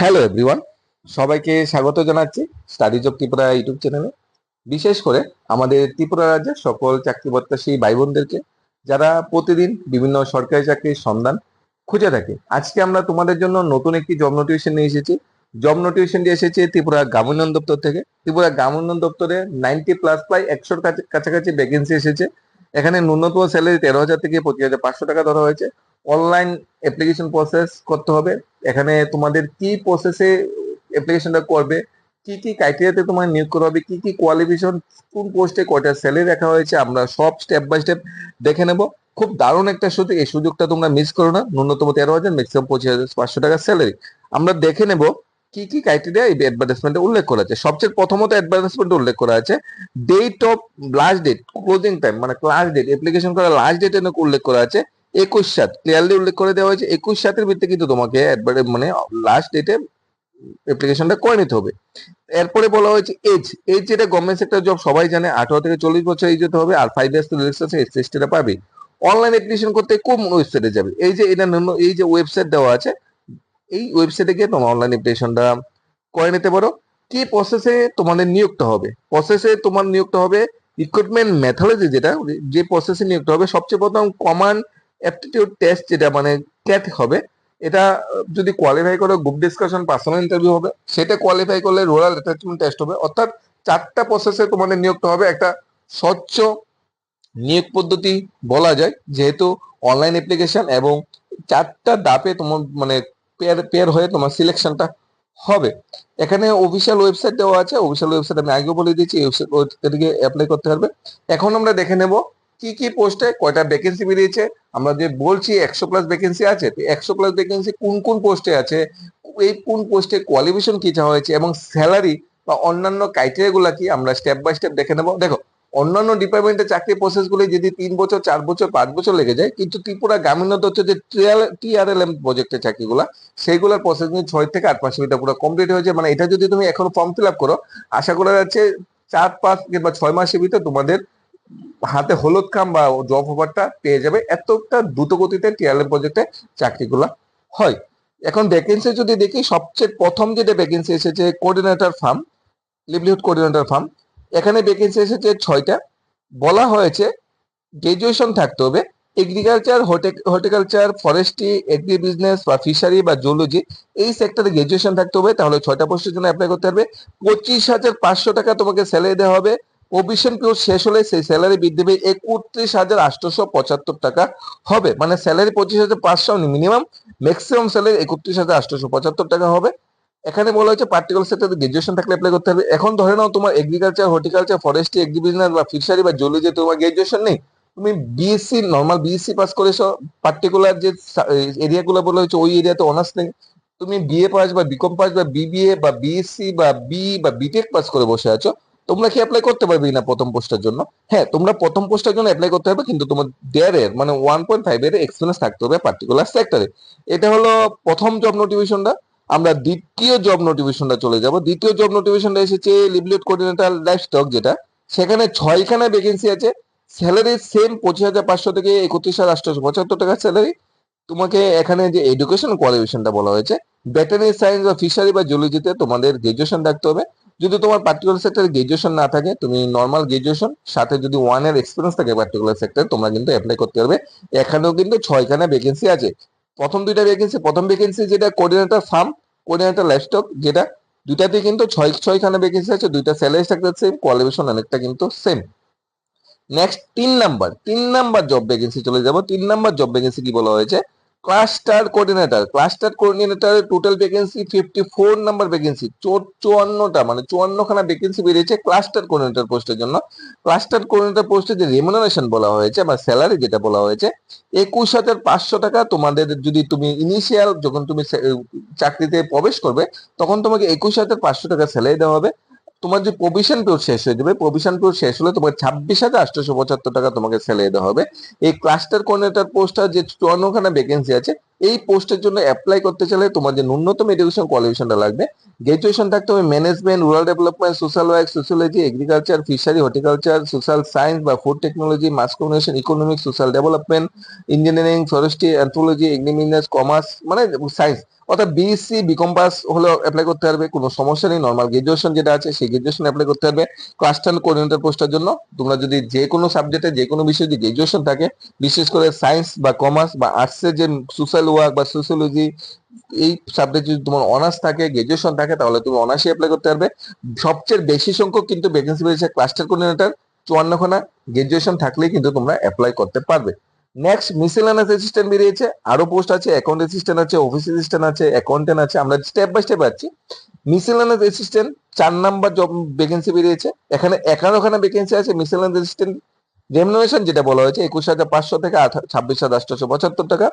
Hello everyone সবাইকে স্বাগত জানাচ্ছি স্টাডিজ অফ ত্রিপুরা ইউটিউব চ্যানেলে বিশেষ করে আমাদের ত্রিপুরা রাজ্যের সকল চাকরি প্রত্যাশী ভাই বোনদেরকে যারা প্রতিদিন বিভিন্ন সরকারি চাকরির সন্ধান খুঁজে থাকে। আজকে আমরা তোমাদের জন্য নতুন একটি জব নোটিফিকেশন নিয়ে এসেছি। জব নোটিফিকেশনটি এসেছে ত্রিপুরা গ্রাম উন্নয়ন দপ্তর থেকে। ত্রিপুরা গ্রাম উন্নয়ন দপ্তরে নাইনটি প্লাস প্রায় একশোর কাছে, কাছাকাছি ভ্যাকেন্সি এসেছে। এখানে ন্যূনতম স্যালারি তেরো হাজার থেকে পঁচিশ হাজার পাঁচশো টাকা ধরা হয়েছে। অনলাইন অ্যাপ্লিকেশন প্রসেস করতে হবে। এখানে তোমাদের কি প্রসেসে অ্যাপ্লিকেশনটা করবে, কি কি ক্রাইটেরিয়াতে তোমার নিয়োগ করা হবে, কি কি কোয়ালিফিকেশন কোন পোস্টে কয়টা স্যালারি রাখা হয়েছে, আমরা সব স্টেপ বাই স্টেপ দেখে নেব। খুব দারুণ একটা সুযোগ এই সুযোগটা তোমরা মিস করো না। ন্যূনতম তেরো হাজার ম্যাক্সিমাম পঁচিশ হাজার, পাঁচশো টাকা স্যালারি আমরা দেখে নেব কি কি ক্রাইটেরিয়া এই অ্যাডভার্টাইজমেন্টে উল্লেখ করা আছে। সবচেয়ে প্রথমত অ্যাডভার্টাইজমেন্টে উল্লেখ করা আছে date of last date closing time মানে লাস্ট ডেট অ্যাপ্লিকেশন করার লাস্ট ডেট উল্লেখ করা আছে। একুশ সাত ক্লিয়ারলি উল্লেখ করে দেওয়া হয়েছে, একুশ সাতের ভিত্তিতে কিন্তু তোমাকে মানে লাস্ট ডেটে অ্যাপ্লিকেশনটা করে নিতে হবে। এরপরে বলা হয়েছে এজ এজ যেটা গভর্নমেন্ট সেক্টর জব সবাই জানে, আঠারো থেকে চল্লিশ বছর এজ হতে হবে, আর ফাইভ ইয়ার্স তো রেজিস্ট্রেশন পাবে। অনলাইন অ্যাপ্লিকেশন করতে কোন ওয়েবসাইটে যাবে? এই যে এটা এই যে ওয়েবসাইট দেওয়া আছে, এই ওয়েবসাইটে গিয়ে তোমার অনলাইন অ্যাপ্লিকেশনটা করে নিতে পারো। কি প্রসেসে তোমাদের নিয়োগটা হবে? প্রসেসে তোমার নিয়োগটা হবে রিক্রুটমেন্ট মেথোলজি যেটা যে প্রসেসে নিয়োগটা হবে, সবচেয়ে প্রথম কমন অ্যাপটিটিউড টেস্ট যেটা মানে ক্যাট হবে, এটা যদি কোয়ালিফাই করে গ্রুপ ডিসকাশন পার্সোনাল ইন্টারভিউ হবে, সেটা কোয়ালিফাই করলে রোরাল অ্যাটাচমেন্ট টেস্ট হবে। অর্থাৎ চারটা প্রসেসে তোমাদের নিয়োগটা হবে। একটা স্বচ্ছ নিয়োগ পদ্ধতি বলা যায়, যেহেতু অনলাইন অ্যাপ্লিকেশন এবং চারটা দাপে তোমার মানে পেয়ার পেয়ার হয়ে তোমার সিলেকশনটা হবে। এখানে অফিসিয়াল ওয়েবসাইট দেওয়া আছে। অফিসিয়াল ওয়েবসাইট আমি আগেও বলে দিয়েছি ওয়েবসাইটে অ্যাপ্লাই করতে পারবে। এখন আমরা দেখে নেব কি কি পোস্টে কয়টা ভ্যাকেন্সি বেরিয়েছে? আমরা যে বলছি একশো প্লাস ভ্যাকেন্সি আছে, তো একশো প্লাস ভ্যাকেন্সি কোন কোন পোস্টে আছে? এই কোন পোস্টে কোয়ালিফিকেশন কি চাওয়া হয়েছে? এবং স্যালারি বা অন্যান্য ক্রাইটেরিয়াগুলো কি? আমরা স্টেপ বাই স্টেপ দেখে নেব। দেখো, অন্যান্য ডিপার্টমেন্টের চাকরি প্রসেসগুলো যদি তিন বছর, চার বছর, পাঁচ বছর লেগে যায়, কিন্তু ত্রিপুরা গ্রামীণ হচ্ছে যে টিআরএলএম প্রজেক্টের চাকরিগুলা সেইগুলোর প্রসেস নিয়ে ছয় থেকে আট মাসের ভিতরে পুরো কমপ্লিট হয়েছে। মানে এটা যদি তুমি এখন ফর্ম ফিল আপ করো, আশা করা যাচ্ছে চার, পাঁচ কিংবা ছয় মাসের ভিতরে তোমাদের হাতে হলুদ খাম বা জব অফারটা পেয়ে যাবে, এতটা দ্রুত গতিতে টিআরএলএম প্রজেক্টে চাকরিগুলো হয়। এখন ভ্যাকেন্সি যদি দেখি, সবচেয়ে প্রথম যেটা ভ্যাকেন্সি এসেছে coordinator farm livelihood coordinator farm এখানে ভ্যাকেন্সি এসেছে ছয়টা। বলা হয়েছে গ্রাজুয়েশন থাকতে হবে agriculture horticulture forestry agri business বা ফিশারি বা জুলজি এই সেক্টরে গ্রাজুয়েশন থাকতে হবে, তাহলে ছয়টা পোস্টের জন্য অ্যাপ্লাই করতে হবে পঁচিশ হাজার পাঁচশো টাকা তোমাকে স্যালারি দেওয়া হবে প্রভিশন পিরিয়ড শেষ হলে সেই স্যালারি বৃদ্ধি পেয়ে একত্রিশ হাজার আটশোশো পঁচাত্তর টাকা হবে। মানে স্যালারি পঁচিশ হাজার পাঁচশো মিনিমাম ম্যাক্সিমাম স্যালারি একত্রিশ হাজার আটশোশো পঁচাত্তর টাকা হবে। এখানে বলা হয়েছে পার্টিকুলার সেক্টরে গ্রাজুয়েশন থাকলে অ্যাপ্লাই করতে হবে। এখন ধরে নাও তোমার agriculture horticulture forestry agri business বা ফিশারি বা জুলজি তোমার গ্রাজুয়েশন নেই। তুমি বিএসসি নর্মাল বিএসসি পাস করেছ পার্টিকুলার যে এরিয়াগুলো বলা হয়েছে ওই এরিয়াতে অনার্স নেই। তুমি বিএ পাস বা বিকম পাস বা বিবিএ বা বিএসসি বা বি বা বিটেক পাস করে বসে আছো। তোমরা কি অ্যাপ্লাই করতে পারবে না প্রথম পোস্টের জন্য? হ্যাঁ তোমরা প্রথম পোস্টের জন্য অ্যাপ্লাই করতে হবে কিন্তু তোমার দেয়ারের মানে ওয়ান পয়েন্ট ফাইভ এর এক্সপিরিয়েন্স থাকতে হবে পার্টিকুলার সেক্টরে এটা হলো প্রথম জব নোটিফিকেশনটা আমরা দ্বিতীয় জব নোটিফিকেশনটা চলে যাব। দ্বিতীয় জব নোটিফিকেশনটা এসেছে লিভলিহুড কোঅর্ডিনেটর লাইফ স্টক যেটা। সেখানে ছয়খানা ভ্যাকেন্সি আছে। স্যালারি সেম পঁচিশ হাজার পাঁচশো থেকে একত্রিশ হাজার পঁচাত্তর টাকা স্যালারি তোমাকে এখানে যে এডুকেশন কোয়ালিফিকেশনটা বলা হয়েছে ভেটেনারি সায়েন্স বা ফিশারি বা জুলজিতে তোমাদের গ্রাজুয়েশন থাকতে হবে। যদি তোমার পার্টিকুলার সেক্টরে গ্রাজুয়েশন না থাকে, তুমি নর্মাল গ্রাজুয়েশন সাথে যদি ওয়ানের এক্সপিরিয়েন্স থাকে পার্টিকুলার সেক্টরে তোমরা কিন্তু অ্যাপ্লাই করতে পারবে। এখানেও কিন্তু ছয়খানা ভ্যাকেন্সি আছে। প্রথম দুইটা ভ্যাকেন্সি প্রথম ভ্যাকেন্সি যেটা কোঅর্ডিনেটর ফার্ম কোঅর্ডিনেটর লাইফস্টক যেটা দুইটাতে কিন্তু ছয়, ছয়খানা ভ্যাকেন্সি আছে, দুইটা স্যালারি স্ট্রাকচার সেম কোয়ালিফিকেশন অনেকটা কিন্তু সেম নেক্সট তিন নাম্বার তিন নাম্বার জব ভ্যাকেন্সি চলে যাব। তিন নাম্বার জব ভ্যাকেন্সি কি বলা হয়েছে? Cluster coordinator cluster coordinator total vacancy fifty four number vacancy চুয়ান্নটা মানে চুয়ান্নখানা ভ্যাকেন্সি বেরিয়েছে ক্লাস্টার কোঅর্ডিনেটর পোস্টের জন্য। ক্লাস্টার কোঅর্ডিনেটর পোস্টে যে রেমুনারেশন বলা হয়েছে বা স্যালারি যেটা বলা হয়েছে, একুশ হাজার পাঁচশো টাকা তোমাদের যদি তুমি ইনিশিয়াল যখন তুমি চাকরিতে প্রবেশ করবে, তখন তোমাকে একুশ হাজার পাঁচশো টাকা স্যালারি দেওয়া হবে। তোমার যে প্রভিশন পিরিয়ড শেষ হয়ে যাবে প্রভিশন পিরিয়ড শেষ হলে তোমার ছাব্বিশ হাজার আটশোশো পঁচাত্তর টাকা তোমাকে স্যালারি দেওয়া হবে। এই ক্লাস্টার কোঅর্ডিনেটর পোস্টটা যে চুয়ান্নখানা ভ্যাকেন্সি আছে এই পোস্টের জন্য অ্যাপ্লাই করতে চাইলে তোমার যে ন্যূনতম এডুকেশন কোয়ালিফিকেশনটা লাগবে। গ্রাজুয়েশন থাকতে হবে management rural development social work sociology agriculture fishery horticulture social science বা food technology mass communication economics social development engineering forestry anthropology এগ্রিমিনাস commerce মানে সায়েন্স অর্থাৎ বিএসসি বিকম পাস হলেও অ্যাপ্লাই করতে পারবে, কোনো সমস্যা নেই নর্মাল গ্রাজুয়েশন যেটা আছে সেই গ্রাজুয়েশন অ্যাপ্লাই করতে পারবে। ক্লাস্টার কোঅর্ডিনেটর পোস্টের জন্য তোমরা যদি যে কোনো সাবজেক্টে যে কোনো বিষয়ে যদি গ্রাজুয়েশন থাকে, বিশেষ করে সায়েন্স বা কমার্স বা আর্টসের যে সোশ্যাল ওয়ার্ক বা সোশ্যোলজি এই সাবজেক্ট যদি তোমার অনার্স থাকে গ্রাজুয়েশন থাকে, তাহলে তুমি অনার্সে অ্যাপ্লাই করতে পারবে। সবচেয়ে বেশি সংখ্যক কিন্তু ভ্যাকেন্সি পেয়েছে ক্লাস্টার কোঅর্ডিনেটর চুয়ান্নখানা। গ্রাজুয়েশন থাকলেই কিন্তু তোমরা অ্যাপ্লাই করতে পারবে। নেক্সট মিসেলানাস অ্যাসিস্ট্যান্ট বেরিয়েছে। আরও পোস্ট আছে অ্যাকাউন্ট অ্যাসিস্ট্যান্ট আছে অফিস অ্যাসিস্ট্যান্ট আছে অ্যাকাউন্টেন্ট আছে। আমরা স্টেপ বাই স্টেপ আছি। মিসেলানাস অ্যাসিস্ট্যান্ট চার নাম্বার জব ভ্যাকেন্সি বেরিয়েছে। এখানে এগারোখানা ভ্যাকেন্সি আছে মিসেলানাস অ্যাসিস্ট্যান্ট রেমুনারেশন যেটা বলা হয়েছে, একুশ হাজার পাঁচশো থেকে ছাব্বিশ হাজার আটশোশো পঁচাত্তর টাকা।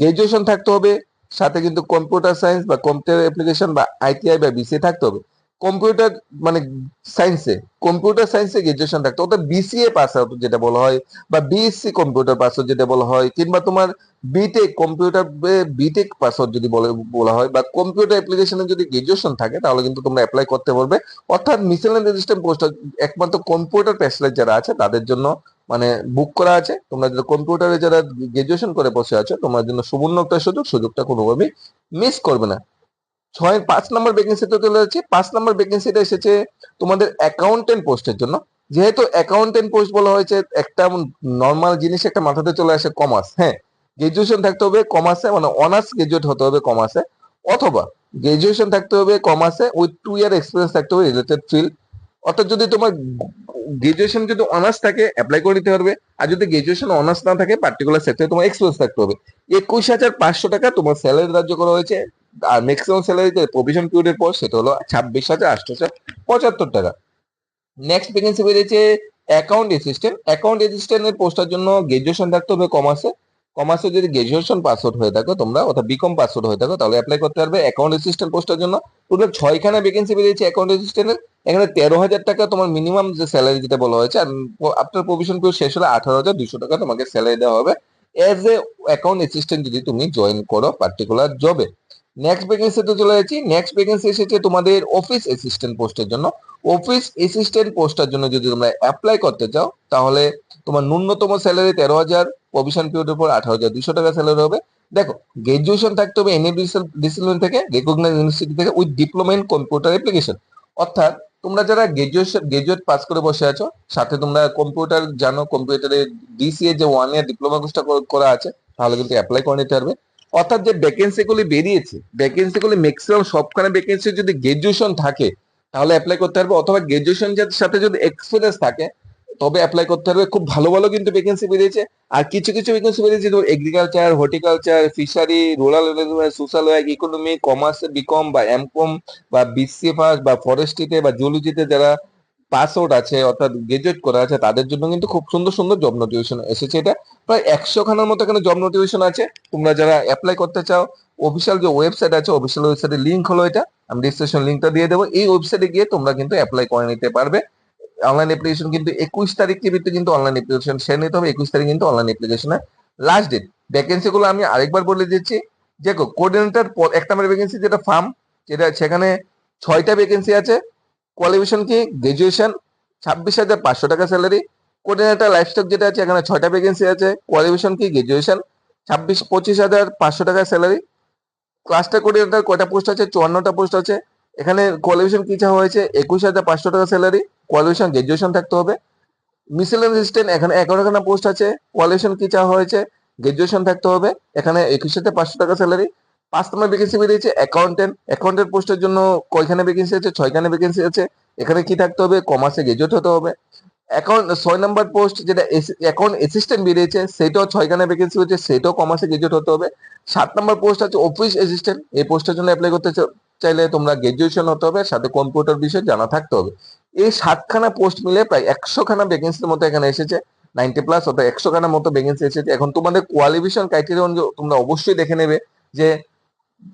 গ্রাজুয়েশন থাকতে হবে, সাথে কিন্তু কম্পিউটার সায়েন্স বা কম্পিউটার অ্যাপ্লিকেশন বা আইটিআই বা বিসিএ থাকতে হবে। কম্পিউটার মানে সায়েন্সে কম্পিউটার সায়েন্সে গ্রাজুয়েশন থাকতো। অর্থাৎ বিসিএ পাস আউট যেটা বলা হয়, বা বিএসসি কম্পিউটার পাস আউট যেটা বলা হয়, কিংবা তোমার BTech computer BTech pass out যদি বলে হয়, বা কম্পিউটার অ্যাপ্লিকেশনে যদি গ্রাজুয়েশন থাকে, তাহলে কিন্তু তোমরা অ্যাপ্লাই করতে পারবে। অর্থাৎ মিসেলেন রেজিস্ট্যান্ট পোস্ট একমাত্র কম্পিউটার স্পেশালাইজ যারা আছে, তাদের জন্য মানে বুক করা আছে। তোমরা যারা কম্পিউটারে যারা গ্রাজুয়েশন করে বসে আছো, তোমার জন্য সুবর্ণ একটা সুযোগ, সুযোগটা কোনোভাবেই মিস করবে না। ছয়, পাঁচ নম্বর ভ্যাকেন্সিতে চলে যাচ্ছে। পাঁচ নম্বর ভ্যাকেন্সিটা এসেছে তোমাদের অ্যাকাউন্টেন্ট পোস্টের জন্য। যেহেতু অ্যাকাউন্টেন্ট পোস্ট বলা হয়েছে, একটা নর্মাল জিনিস একটা মাথাতে চলে আসে কমার্স হ্যাঁ? গ্রাজুয়েশন থাকতে হবে কমার্সে মানে অনার্স গ্রাজুয়েট হতে হবে কমার্সে অথবা গ্রাজুয়েশন থাকতে হবে কমার্সে উইথ টু ইয়ার এক্সপিরিয়েন্স থাকতে হবে রিলেটেড ফিল্ড অর্থাৎ যদি তোমার গ্রাজুয়েশন যদি অনার্স থাকে অ্যাপ্লাই করে নিতে পারবে। আর যদি গ্রাজুয়েশন অনার্স না থাকে পার্টিকুলার সেক্টরে তোমার এক্সপিরিয়েন্স থাকতে হবে। একুশ হাজার পাঁচশো টাকা তোমার স্যালারি ধার্য করা হয়েছে। আর ম্যাক্সিমাম স্যালারি প্রভিশন পিরিয়ডের পর সেটা হলো ছাব্বিশ হাজার আটশোশো পঁচাত্তর টাকা। নেক্সট ভ্যাকেন্সি বেরিয়েছে অ্যাকাউন্ট অ্যাসিস্ট্যান্ট অ্যাকাউন্ট অ্যাসিস্ট্যান্টের পোস্টের জন্য গ্রাজুয়েশন থাকতে হবে কমার্সে কমার্সে যদি গ্রাজুয়েশন পাসওয়ার্ড হয়ে থাকো তোমরা, অর্থাৎ বিকম পাসওয়ার্ড হয়ে থাকো, তাহলে অ্যাপ্লাই করতে পারবে অ্যাকাউন্ট অ্যাসিস্ট্যান্ট পোস্টের জন্য। টোটাল ছয়খানা ভ্যাকেন্সি বেরিয়েছে অ্যাকাউন্ট অ্যাসিস্ট্যান্টের এখানে তেরো হাজার টাকা তোমার মিনিমাম যে স্যালারি যেটা বলা হয়েছে, আর আপনার প্রভিশন পিরিয়ড শেষ হলে আঠারো হাজার দুশো টাকা তোমাকে স্যালারি দেওয়া হবে। এজ এ অ্যাকাউন্ট অ্যাসিস্ট্যান্ট যদি তুমি জয়েন করো পার্টিকুলার জবে নেক্সট ভ্যাকেন্সিতে চলে যাচ্ছি। নেক্সট ভ্যাকেন্সি এসেছে তোমাদের অফিস অ্যাসিস্ট্যান্ট পোস্টের জন্য। অফিস অ্যাসিস্ট্যান্ট পোস্টের জন্য যদি তোমরা অ্যাপ্লাই করতে চাও, তাহলে তোমার ন্যূনতম স্যালারি তেরো হাজার প্রভিশন পিরিয়ডের পর আঠারো হাজার দুশো টাকা স্যালারি হবে। দেখো গ্রাজুয়েশন থাকতে হবে এনএ ডিসিপ্লিন থেকে রেকগনাইজ ইউনিভার্সিটি থেকে with diploma in computer application অর্থাৎ তোমরা যারা গ্রাজুয়েশন গ্রাজুয়েট পাস করে বসে আছো, সাথে তোমরা কম্পিউটার জানো কম্পিউটারে ডিসিএ যে ওয়ান ইয়ার ডিপ্লোমা কোর্সটা করা আছে, তাহলে কিন্তু অ্যাপ্লাই করে নিতে পারবে। অর্থাৎ যে ভ্যাকেন্সি গুলি বেরিয়েছে ভ্যাকেন্সি গুলি ম্যাক্সিমাম সবখানে ভ্যাকেন্সি যদি গ্রাজুয়েশন থাকে, তাহলে অ্যাপ্লাই করতে পারবে। অথবা গ্রাজুয়েশন সাথে যদি এক্সপিরিয়েন্স থাকে, তবে অ্যাপ্লাই করতে পারবে। খুব ভালো ভালো কিন্তু ভ্যাকেন্সি বেরিয়েছে। আর কিছু কিছু ভ্যাকেন্সি বেরিয়েছে, যেমন agriculture horticulture fishery rural social work economy commerce BCom বা এমকম বা বিসিএ পাস বা ফরেস্ট্রিতে বা জুলজিতে যারা পাস আউট আছে, অর্থাৎ গ্রাজুয়েট করা আছে, তাদের জন্য কিন্তু খুব সুন্দর সুন্দর জব নোটিফিকেশন এসেছে এটা। প্রায় একশো খানার মতো এখানে জব নোটিফিকেশন আছে? তোমরা যারা অ্যাপ্লাই করতে চাও অফিসিয়াল যে ওয়েবসাইট আছে অফিসিয়াল ওয়েবসাইটের লিঙ্ক হলো এটা। আমি ডিসক্রিপশন লিঙ্কটা দিয়ে দেবো। এই ওয়েবসাইটে গিয়ে তোমরা কিন্তু অ্যাপ্লাই করে নিতে পারবে। অনলাইন অ্যাপ্লিকেশন কিন্তু একুশ তারিখের ভিতরে কিন্তু অনলাইন অ্যাপ্লিকেশন সেরে নিতে হবে। একুশ তারিখ কিন্তু অনলাইন অ্যাপ্লিকেশনের লাস্ট ডেট ভ্যাকেন্সিগুলো আমি আরেকবার বলে দিচ্ছি। দেখো কোঅর্ডিনেটর এক নম্বর ভ্যাকেন্সি যেটা ফার্ম যেটা সেখানে ছয়টা ভ্যাকেন্সি আছে। কোয়ালিফিকেশন কি? গ্রাজুয়েশন ছাব্বিশ হাজার পাঁচশো টাকা স্যালারি কোঅর্ডিনেটর লাইফস্টক যেটা আছে, এখানে ছয়টা ভ্যাকেন্সি আছে। কোয়ালিফিকেশন কি? গ্রাজুয়েশন ছাব্বিশ পঁচিশ হাজার পাঁচশো টাকা স্যালারি ক্লাস্টার কোঅর্ডিনেটর কয়টা পোস্ট আছে? চুয়ান্নটা পোস্ট আছে। এখানে কোয়ালিফিকেশন কি চাওয়া হয়েছে? একুশ হাজার পাঁচশো টাকা স্যালারি কোয়ালিফিকেশন গ্রাজুয়েশন থাকতে হবে। মিসেলেন অ্যাসিস্ট্যান্ট এখানে এগারোখানা পোস্ট আছে। কোয়ালিফিকেশন কি চাওয়া হয়েছে? গ্রাজুয়েশন থাকতে হবে। এখানে একুশ হাজার পাঁচশো টাকা স্যালারি পাঁচ নম্বর ভ্যাকেন্সি বেরিয়েছে অ্যাকাউন্টেন্ট অ্যাকাউন্টেন্ট পোস্টের জন্য কয়খানে ভ্যাকেন্সি আছে? ছয়খানে ভ্যাকেন্সি আছে। এখানে কি থাকতে হবে? কমার্সে গ্রাজুয়েট হতে হবে। অ্যাকাউন্ট ছয় নম্বর পোস্ট যেটা অ্যাকাউন্ট অ্যাসিস্ট্যান্ট বেরিয়েছে, সেটাও ছয়খানে ভ্যাকেন্সি হচ্ছে সেটাও কমার্সে গ্রাজুয়েট হতে হবে। সাত নম্বর পোস্ট আছে অফিস অ্যাসিস্ট্যান্ট এই পোস্টের জন্য অ্যাপ্লাই করতে চাইলে তোমরা গ্রাজুয়েশন হতে হবে, সাথে কম্পিউটার বিষয়ে জানা থাকতে হবে। এই সাতখানা পোস্ট মিলে প্রায় একশো খানা ভ্যাকেন্সির মতো এখানে এসেছে। নাইনটি প্লাস অর্থাৎ একশো খানার মতো ভ্যাকেন্সি এসেছে। এখন তোমাদের কোয়ালিফিকেশন ক্রাইটেরিয়া তোমরা অবশ্যই দেখে নেবে যে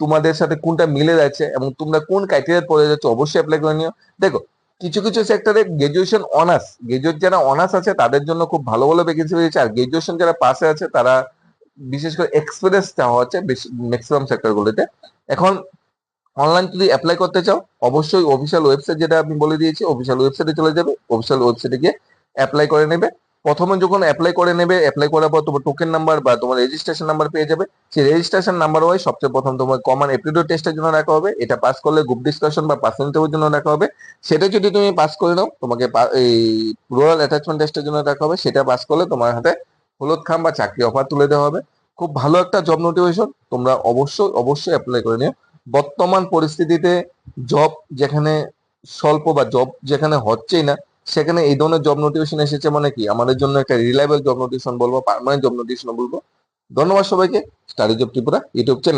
তোমাদের সাথে কোনটা মিলে যাচ্ছে এবং তোমরা কোন ক্রাইটেরিয়া পড়ে যাচ্ছে অবশ্যই অ্যাপ্লাই করে নিও। দেখো, কিছু কিছু সেক্টরে গ্রাজুয়েশন অনার্স গ্রাজুয়েট যারা অনার্স আছে তাদের জন্য খুব ভালো ভালো ভ্যাকেন্সি রয়েছে। আর গ্রাজুয়েশন যারা পাশে আছে তারা বিশেষ করে এক্সপিরিয়েন্স চাওয়া হচ্ছে ম্যাক্সিমাম সেক্টরগুলিতে এখন অনলাইন যদি অ্যাপ্লাই করতে চাও, অবশ্যই অফিসিয়াল ওয়েবসাইট যেটা আমি বলে দিয়েছি অফিসিয়াল ওয়েবসাইটে চলে যাবে। অফিসিয়াল ওয়েবসাইটে গিয়ে অ্যাপ্লাই করে নেবে। প্রথমে যখন অ্যাপ্লাই করে নেবে অ্যাপ্লাই করার পর তোমার টোকেন নাম্বার বা তোমার রেজিস্ট্রেশন নাম্বার পেয়ে যাবে। সেই রেজিস্ট্রেশন নাম্বার ওয়াই সবচেয়ে প্রথম তোমার কমন এপ্টিটিউড টেস্টের জন্য রাখা হবে। এটা পাস করলে গ্রুপ ডিসকাশন বা পার্সোনাল ইন্টারভিউর জন্য রাখা হবে। সেটা যদি তুমি পাস করে নাও তোমাকে এই রুরাল অ্যাটাচমেন্ট টেস্টের জন্য রাখা হবে। সেটা পাস করলে তোমার হাতে হলুদ খাম বা চাকরি অফার তুলে দেওয়া হবে। খুব ভালো একটা জব নোটিফিকেশন তোমরা অবশ্যই অবশ্যই অ্যাপ্লাই করে নিও। বর্তমান পরিস্থিতিতে জব যেখানে স্বল্প বা জব যেখানে হচ্ছেই না সেখানে এই ধরনের জব নোটিফিকেশন এসেছে মানে কি? আমাদের জন্য একটা রিলায়েবল জব নোটিফিকেশন বলব পারমানেন্ট জব নোটিফিকেশন বলব। ধন্যবাদ সবাইকে। Study job Tripura YouTube channel